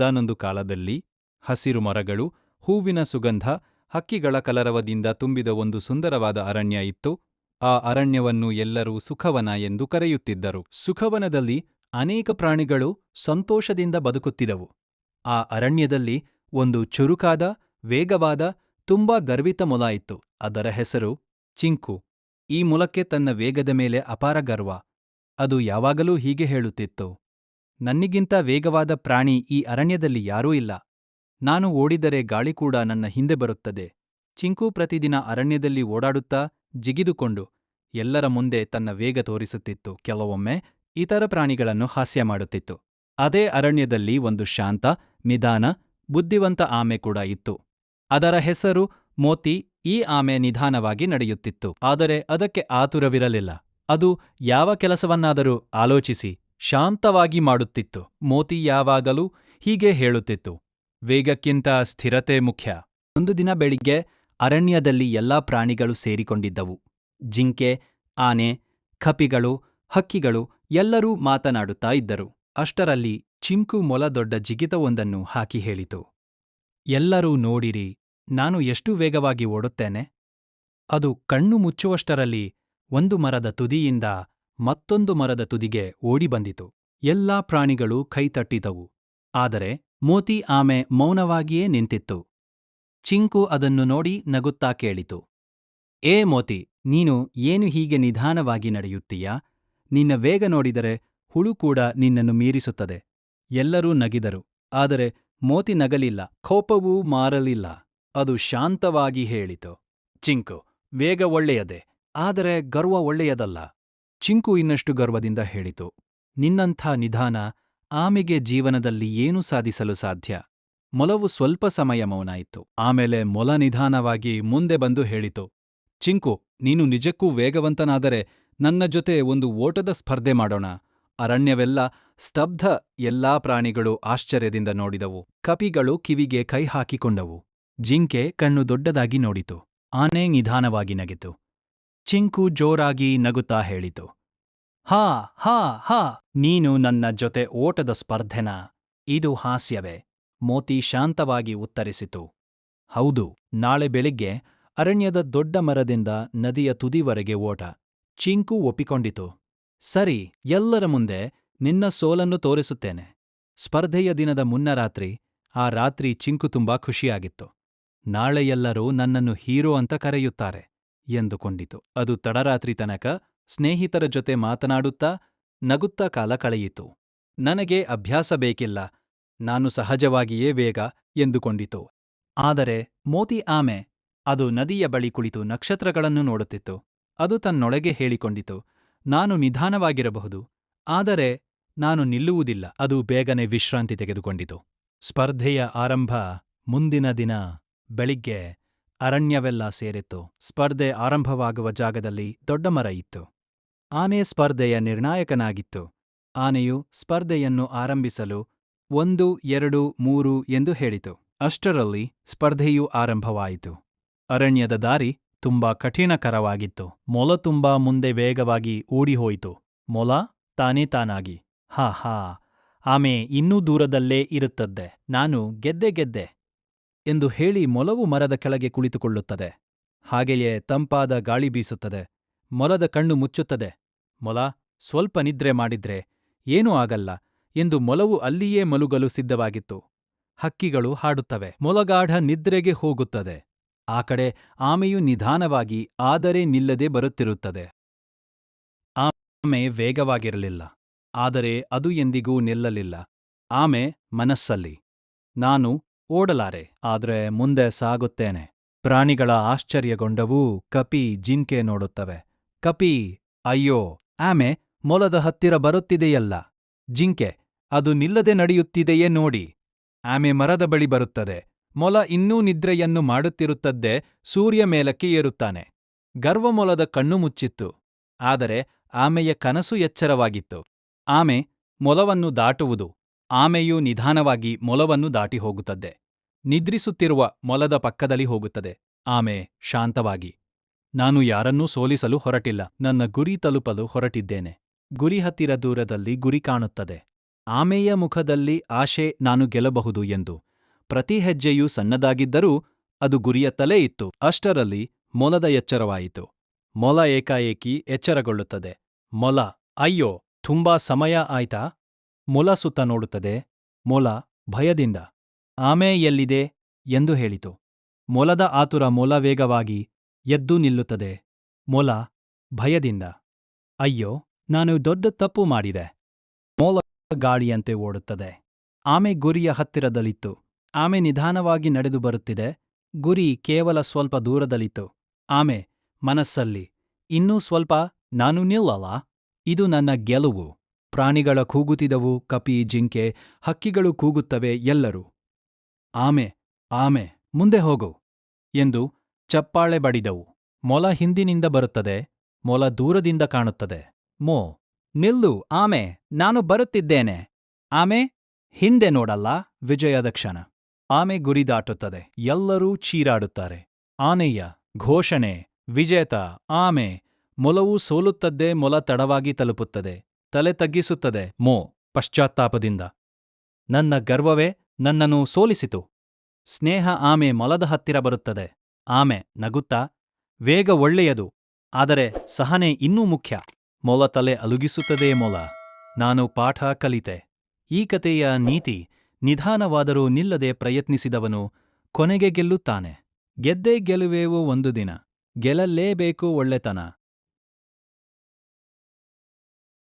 ಒಂದಾನೊಂದು ಕಾಲದಲ್ಲಿ ಹಸಿರು ಮರಗಳು, ಹೂವಿನ ಸುಗಂಧ, ಹಕ್ಕಿಗಳ ಕಲರವದಿಂದ ತುಂಬಿದ ಒಂದು ಸುಂದರವಾದ ಅರಣ್ಯ ಇತ್ತು. ಆ ಅರಣ್ಯವನ್ನು ಎಲ್ಲರೂ ಸುಖವನ ಎಂದು ಕರೆಯುತ್ತಿದ್ದರು. ಸುಖವನದಲ್ಲಿ ಅನೇಕ ಪ್ರಾಣಿಗಳು ಸಂತೋಷದಿಂದ ಬದುಕುತ್ತಿದವು. ಆ ಅರಣ್ಯದಲ್ಲಿ ಒಂದು ಚುರುಕಾದ, ವೇಗವಾದ, ತುಂಬಾ ಗರ್ವಿತ ಮೊಲ ಇತ್ತು. ಅದರ ಹೆಸರು ಚಿಂಕು. ಈ ಮೊಲಕ್ಕೆ ತನ್ನ ವೇಗದ ಮೇಲೆ ಅಪಾರ ಗರ್ವ. ಅದು ಯಾವಾಗಲೂ ಹೀಗೆ ಹೇಳುತ್ತಿತ್ತು. ನನ್ನಿಗಿಂತ ವೇಗವಾದ ಪ್ರಾಣಿ ಈ ಅರಣ್ಯದಲ್ಲಿ ಯಾರೂ ಇಲ್ಲ. ನಾನು ಓಡಿದರೆ ಗಾಳಿ ಕೂಡ ನನ್ನ ಹಿಂದೆ ಬರುತ್ತದೆ. ಚಿಂಕು ಪ್ರತಿದಿನ ಅರಣ್ಯದಲ್ಲಿ ಓಡಾಡುತ್ತಾ ಜಿಗಿದುಕೊಂಡು ಎಲ್ಲರ ಮುಂದೆ ತನ್ನ ವೇಗ ತೋರಿಸುತ್ತಿತ್ತು. ಕೆಲವೊಮ್ಮೆ ಇತರ ಪ್ರಾಣಿಗಳನ್ನು ಹಾಸ್ಯ ಮಾಡುತ್ತಿತ್ತು. ಅದೇ ಅರಣ್ಯದಲ್ಲಿ ಒಂದು ಶಾಂತ, ನಿಧಾನ, ಬುದ್ಧಿವಂತ ಆಮೆ ಕೂಡ ಇತ್ತು. ಅದರ ಹೆಸರು ಮೋತಿ, ಈ ಆಮೆ ನಿಧಾನವಾಗಿ ನಡೆಯುತ್ತಿತ್ತು. ಆದರೆ ಅದಕ್ಕೆ ಆತುರವಿರಲಿಲ್ಲ. ಅದು ಯಾವ ಕೆಲಸವನ್ನಾದರೂ ಆಲೋಚಿಸಿ ಶಾಂತವಾಗಿ ಮಾಡುತ್ತಿತ್ತು. ಮೋತಿ ಯಾವಾಗಲೂ ಹೀಗೆ ಹೇಳುತ್ತಿತ್ತು. ವೇಗಕ್ಕಿಂತ ಸ್ಥಿರತೆ ಮುಖ್ಯ. ಒಂದು ದಿನ ಬೆಳಿಗ್ಗೆ ಅರಣ್ಯದಲ್ಲಿ ಎಲ್ಲಾ ಪ್ರಾಣಿಗಳು ಸೇರಿಕೊಂಡಿದ್ದವು. ಜಿಂಕೆ, ಆನೆ ಖಪಿಗಳು ಹಕ್ಕಿಗಳು ಎಲ್ಲರೂ ಮಾತನಾಡುತ್ತಾ ಇದ್ದರು. ಅಷ್ಟರಲ್ಲಿ ಚಿಂಕು ಮೊಲ ದೊಡ್ಡ ಜಿಗಿತವೊಂದನ್ನು ಹಾಕಿ ಹೇಳಿತು. ಎಲ್ಲರೂ ನೋಡಿರಿ, ನಾನು ಎಷ್ಟು ವೇಗವಾಗಿ ಓಡುತ್ತೇನೆ? ಅದು ಕಣ್ಣು ಮುಚ್ಚುವಷ್ಟರಲ್ಲಿ ಒಂದು ಮರದ ತುದಿಯಿಂದ ಮತ್ತೊಂದು ಮರದ ತುದಿಗೆ ಓಡಿಬಂದಿತು. ಎಲ್ಲಾ ಪ್ರಾಣಿಗಳು ಕೈತಟ್ಟಿದವು. ಆದರೆ ಮೋತಿ ಆಮೆ ಮೌನವಾಗಿಯೇ ನಿಂತಿತ್ತು. ಚಿಂಕು ಅದನ್ನು ನೋಡಿ ನಗುತ್ತಾ ಕೇಳಿತು. ಏ ಮೋತಿ, ನೀನು ಏನು ಹೀಗೆ ನಿಧಾನವಾಗಿ ನಡೆಯುತ್ತೀಯಾ? ನಿನ್ನ ವೇಗ ನೋಡಿದರೆ ಹುಳು ಕೂಡ ನಿನ್ನನ್ನು ಮೀರಿಸುತ್ತದೆ. ಎಲ್ಲರೂ ನಗಿದರು. ಆದರೆ ಮೋತಿ ನಗಲಿಲ್ಲ. ಕೋಪವೂ ಮಾರಲಿಲ್ಲ. ಅದು ಶಾಂತವಾಗಿ ಹೇಳಿತು. ಚಿಂಕು, ವೇಗ ಒಳ್ಳೆಯದೆ. ಆದರೆ ಗರ್ವ ಒಳ್ಳೆಯದಲ್ಲ. ಚಿಂಕು ಇನ್ನಷ್ಟು ಗರ್ವದಿಂದ ಹೇಳಿತು, ನಿನ್ನಂಥ ನಿಧಾನ ಆಮೆಗೆ ಜೀವನದಲ್ಲಿ ಏನು ಸಾಧಿಸಲು ಸಾಧ್ಯ. ಮೊಲವು ಸ್ವಲ್ಪ ಸಮಯ ಮೌನಾಯಿತು, ಆಮೇಲೆ ಮೊಲ ನಿಧಾನವಾಗಿ ಮುಂದೆ ಬಂದು ಹೇಳಿತು, ಚಿಂಕು, ನೀನು ನಿಜಕ್ಕೂ ವೇಗವಂತನಾದರೆ ನನ್ನ ಜೊತೆ ಒಂದು ಓಟದ ಸ್ಪರ್ಧೆ ಮಾಡೋಣ, ಅರಣ್ಯವೆಲ್ಲ ಸ್ತಬ್ಧ ಎಲ್ಲಾ ಪ್ರಾಣಿಗಳು ಆಶ್ಚರ್ಯದಿಂದ ನೋಡಿದವು, ಕಪಿಗಳು ಕಿವಿಗೆ ಕೈ ಹಾಕಿಕೊಂಡವು, ಜಿಂಕೆ ಕಣ್ಣು ದೊಡ್ಡದಾಗಿ ನೋಡಿತು, ಆನೆ ನಿಧಾನವಾಗಿ ನಗಿತು. ಚಿಂಕು ಜೋರಾಗಿ ನಗುತ್ತಾ ಹೇಳಿತು. ಹಾ ಹಾ ಹಾ, ನೀನು ನನ್ನ ಜೊತೆ ಓಟದ ಸ್ಪರ್ಧೆನಾ? ಇದು ಹಾಸ್ಯವೇ. ಮೋತಿ ಶಾಂತವಾಗಿ ಉತ್ತರಿಸಿತು. ಹೌದು, ನಾಳೆ ಬೆಳಿಗ್ಗೆ ಅರಣ್ಯದ ದೊಡ್ಡ ಮರದಿಂದ ನದಿಯ ತುದಿವರೆಗೆ ಓಟ. ಚಿಂಕು ಒಪ್ಪಿಕೊಂಡಿತು. ಸರಿ, ಎಲ್ಲರ ಮುಂದೆ ನಿನ್ನ ಸೋಲನ್ನು ತೋರಿಸುತ್ತೇನೆ. ಸ್ಪರ್ಧೆಯ ದಿನದ ಮುನ್ನ ರಾತ್ರಿ ಆ ರಾತ್ರಿ ಚಿಂಕು ತುಂಬಾ ಖುಷಿಯಾಗಿತ್ತು. ನಾಳೆ ಎಲ್ಲರೂ ನನ್ನನ್ನು ಹೀರೋ ಅಂತ ಕರೆಯುತ್ತಾರೆ. ಎಂದುಕೊಂಡಿತು. ಅದು ತಡರಾತ್ರಿ ತನಕ ಸ್ನೇಹಿತರ ಜೊತೆ ಮಾತನಾಡುತ್ತಾ, ನಗುತ್ತಾ ಕಾಲ ಕಳೆಯಿತು. ನನಗೆ ಅಭ್ಯಾಸ ಬೇಕಿಲ್ಲ. ನಾನು ಸಹಜವಾಗಿಯೇ ವೇಗ ಎಂದುಕೊಂಡಿತು. ಆದರೆ ಮೋತಿ ಆಮೆ, ಅದು ನದಿಯ ಬಳಿ ಕುಳಿತು ನಕ್ಷತ್ರಗಳನ್ನು ನೋಡುತ್ತಿತ್ತು. ಅದು ತನ್ನೊಳಗೆ ಹೇಳಿಕೊಂಡಿತು, ನಾನು ನಿಧಾನವಾಗಿರಬಹುದು. ಆದರೆ ನಾನು ನಿಲ್ಲುವುದಿಲ್ಲ. ಅದು ಬೇಗನೆ ವಿಶ್ರಾಂತಿ ತೆಗೆದುಕೊಂಡಿತು. ಸ್ಪರ್ಧೆಯ ಆರಂಭ ಮುಂದಿನ ದಿನ, ಬೆಳಿಗ್ಗೆ ಅರಣ್ಯವೆಲ್ಲ ಸೇರಿತ್ತು. ಸ್ಪರ್ಧೆ ಆರಂಭವಾಗುವ ಜಾಗದಲ್ಲಿ ದೊಡ್ಡ ಮರ ಇತ್ತು. ಆನೆ ಸ್ಪರ್ಧೆಯ ನಿರ್ಣಾಯಕನಾಗಿತ್ತು. ಆನೆಯು ಸ್ಪರ್ಧೆಯನ್ನು ಆರಂಭಿಸಲು ಒಂದು, ಎರಡು, ಮೂರು ಎಂದು ಹೇಳಿತು. ಅಷ್ಟರಲ್ಲಿ ಸ್ಪರ್ಧೆಯು ಆರಂಭವಾಯಿತು. ಅರಣ್ಯದ ದಾರಿ ತುಂಬಾ ಕಠಿಣಕರವಾಗಿತ್ತು. ಮೊಲ ತುಂಬಾ ಮುಂದೆ ವೇಗವಾಗಿ ಓಡಿಹೋಯಿತು. ಮೊಲ ತಾನೇ ತಾನಾಗಿ. ಹಾ ಹಾ, ಆಮೆ ಇನ್ನೂ ದೂರದಲ್ಲೇ ಇರುತ್ತದ್ದೆ ನಾನು ಗೆದ್ದೆ ಗೆದ್ದೆ. ಎಂದು ಹೇಳಿ ಮೊಲವು ಮರದ ಕೆಳಗೆ ಕುಳಿತುಕೊಳ್ಳುತ್ತದೆ. ಹಾಗೆಯೇ ತಂಪಾದ ಗಾಳಿ ಬೀಸುತ್ತದೆ. ಮೊಲದ ಕಣ್ಣು ಮುಚ್ಚುತ್ತದೆ. ಮೊಲ, ಸ್ವಲ್ಪ ನಿದ್ರೆ ಮಾಡಿದ್ರೆ ಏನೂ ಆಗಲ್ಲ ಎಂದು ಮೊಲವು ಅಲ್ಲಿಯೇ ಮಲುಗಲು ಸಿದ್ಧವಾಗಿತ್ತು. ಹಕ್ಕಿಗಳು ಹಾಡುತ್ತವೆ. ಮೊಲಗಾಢ ನಿದ್ರೆಗೆ ಹೋಗುತ್ತದೆ. ಆ ಕಡೆ ಆಮೆಯು ನಿಧಾನವಾಗಿ ಆದರೆ ನಿಲ್ಲದೆ ಬರುತ್ತಿರುತ್ತದೆ. ಆಮೆ ವೇಗವಾಗಿರಲಿಲ್ಲ. ಆದರೆ ಅದು ಎಂದಿಗೂ ನಿಲ್ಲಲಿಲ್ಲ. ಆಮೆ ಮನಸ್ಸಲ್ಲಿ. ನಾನು ಓಡಲಾರೆ, ಆದ್ರೆ ಮುಂದೆ ಸಾಗುತ್ತೇನೆ. ಪ್ರಾಣಿಗಳ ಆಶ್ಚರ್ಯಗೊಂಡವೂ ಕಪಿ ಜಿಂಕೆ ನೋಡುತ್ತವೆ. ಕಪಿ, ಅಯ್ಯೋ, ಆಮೆ ಮೊಲದ ಹತ್ತಿರ ಬರುತ್ತಿದೆಯಲ್ಲ. ಜಿಂಕೆ, ಅದು ನಿಲ್ಲದೆ ನಡೆಯುತ್ತಿದೆಯೇ ನೋಡಿ. ಆಮೆ ಮರದ ಬಳಿ ಬರುತ್ತದೆ. ಮೊಲ ಇನ್ನೂ ನಿದ್ರೆಯನ್ನು ಮಾಡುತ್ತಿರುತ್ತದ್ದೇ ಸೂರ್ಯ ಮೇಲಕ್ಕೆ ಏರುತ್ತಾನೆ. ಗರ್ವಮೊಲದ ಕಣ್ಣು ಮುಚ್ಚಿತ್ತು. ಆದರೆ ಆಮೆಯ ಕನಸು ಎಚ್ಚರವಾಗಿತ್ತು. ಆಮೆ ಮೊಲವನ್ನು ದಾಟುವುದು. ಆಮೆಯು ನಿಧಾನವಾಗಿ ಮೊಲವನ್ನು ದಾಟಿ ಹೋಗುತ್ತದೆ ನಿದ್ರಿಸುತ್ತಿರುವ ಮೊಲದ ಪಕ್ಕದಲ್ಲಿ ಹೋಗುತ್ತದೆ. ಆಮೆ, ಶಾಂತವಾಗಿ. ನಾನು ಯಾರನ್ನೂ ಸೋಲಿಸಲು ಹೊರಟಿಲ್ಲ. ನನ್ನ ಗುರಿ ತಲುಪಲು ಹೊರಟಿದ್ದೇನೆ. ಗುರಿ ಹತ್ತಿರ ದೂರದಲ್ಲಿ ಗುರಿ ಕಾಣುತ್ತದೆ. ಆಮೆಯ ಮುಖದಲ್ಲಿ ಆಶೆ ನಾನು ಗೆಲ್ಲಬಹುದು ಎಂದು. ಪ್ರತಿ ಹೆಜ್ಜೆಯೂ ಸಣ್ಣದಾಗಿದ್ದರೂ ಅದು ಗುರಿಯತ್ತಲೇ ಇತ್ತು. ಅಷ್ಟರಲ್ಲಿ ಮೊಲದ ಎಚ್ಚರವಾಯಿತು. ಮೊಲ ಏಕಾಏಕಿ ಎಚ್ಚರಗೊಳ್ಳುತ್ತದೆ. ಮೊಲ, ಅಯ್ಯೋ, ತುಂಬಾ ಸಮಯ ಆಯ್ತಾ? ಮೊಲ ಸುತ್ತ ನೋಡುತ್ತದೆ. ಮೊಲ ಭಯದಿಂದ. ಆಮೆ ಎಲ್ಲಿದೆ ಎಂದು ಹೇಳಿತು. ಮೊಲದ ಆತುರ ಮೊಲ ವೇಗವಾಗಿ ಎದ್ದು ನಿಲ್ಲುತ್ತದೆ. ಮೊಲ ಭಯದಿಂದ, ಅಯ್ಯೋ, ನಾನು ದೊಡ್ಡ ತಪ್ಪು ಮಾಡಿದೆ. ಮೊಲ ಗಾಳಿಯಂತೆ ಓಡುತ್ತದೆ. ಆಮೆ ಗುರಿಯ ಹತ್ತಿರದಲ್ಲಿತ್ತು. ಆಮೆ ನಿಧಾನವಾಗಿ ನಡೆದು ಬರುತ್ತಿದೆ. ಗುರಿ ಕೇವಲ ಸ್ವಲ್ಪ ದೂರದಲ್ಲಿತ್ತು. ಆಮೆ, ಮನಸ್ಸಲ್ಲಿ, ಇನ್ನೂ ಸ್ವಲ್ಪ ನಾನು ನಿಲ್ಲಲ್ಲ. ಇದು ನನ್ನ ಗೆಲುವು. ಪ್ರಾಣಿಗಳ ಕೂಗುತ್ತಿದವು ಕಪಿ ಜಿಂಕೆ, ಹಕ್ಕಿಗಳು ಕೂಗುತ್ತವೆ ಎಲ್ಲರೂ. ಆಮೆ ಆಮೆ, ಮುಂದೆ ಹೋಗು ಎಂದು ಚಪ್ಪಾಳೆ ಬಡಿದವು. ಮೊಲ ಹಿಂದಿನಿಂದ ಬರುತ್ತದೆ, ಮೊಲ ದೂರದಿಂದ ಕಾಣುತ್ತದೆ. ಮೋ, ನಿಲ್ಲು, ಆಮೆ, ನಾನು ಬರುತ್ತಿದ್ದೇನೆ. ಆಮೆ, ಹಿಂದೆ ನೋಡಲ್ಲ, ವಿಜಯದ ಕ್ಷಣ. ಆಮೆ ಗುರಿ ದಾಟುತ್ತದೆ, ಎಲ್ಲರೂ ಚೀರಾಡುತ್ತಾರೆ. ಆನೆಯ ಘೋಷಣೆ, ವಿಜೇತ, ಆಮೆ, ಮೊಲವು ಸೋಲುತ್ತದ್ದೇ ಮೊಲ ತಡವಾಗಿ ತಲುಪುತ್ತದೆ, ತಲೆ ತಗ್ಗಿಸುತ್ತದೆ. ಮೋ, ಪಶ್ಚಾತ್ತಾಪದಿಂದ. ನನ್ನ ಗರ್ವವೇ ನನ್ನನ್ನು ಸೋಲಿಸಿತು. ಸ್ನೇಹ ಆಮೆ ಮೊಲದ ಹತ್ತಿರ ಬರುತ್ತದೆ. ಆಮೆ ನಗುತ್ತಾ, ವೇಗ ಒಳ್ಳೆಯದು, ಆದರೆ ಸಹನೆ ಇನ್ನೂ ಮುಖ್ಯ. ಮೊಲ ತಲೆ ಅಲುಗಿಸುತ್ತದೆ ಮೊಲ. ನಾನು ಪಾಠ ಕಲಿತೆ. ಈ ಕಥೆಯ ನೀತಿ ನಿಧಾನವಾದರೂ ನಿಲ್ಲದೆ ಪ್ರಯತ್ನಿಸಿದವನು ಕೊನೆಗೆ ಗೆಲ್ಲುತ್ತಾನೆ. ಗೆದ್ದೇ ಗೆಲುವೆವು ಒಂದು ದಿನ. ಗೆಲ್ಲಲೇಬೇಕು ಒಳ್ಳೆತನ.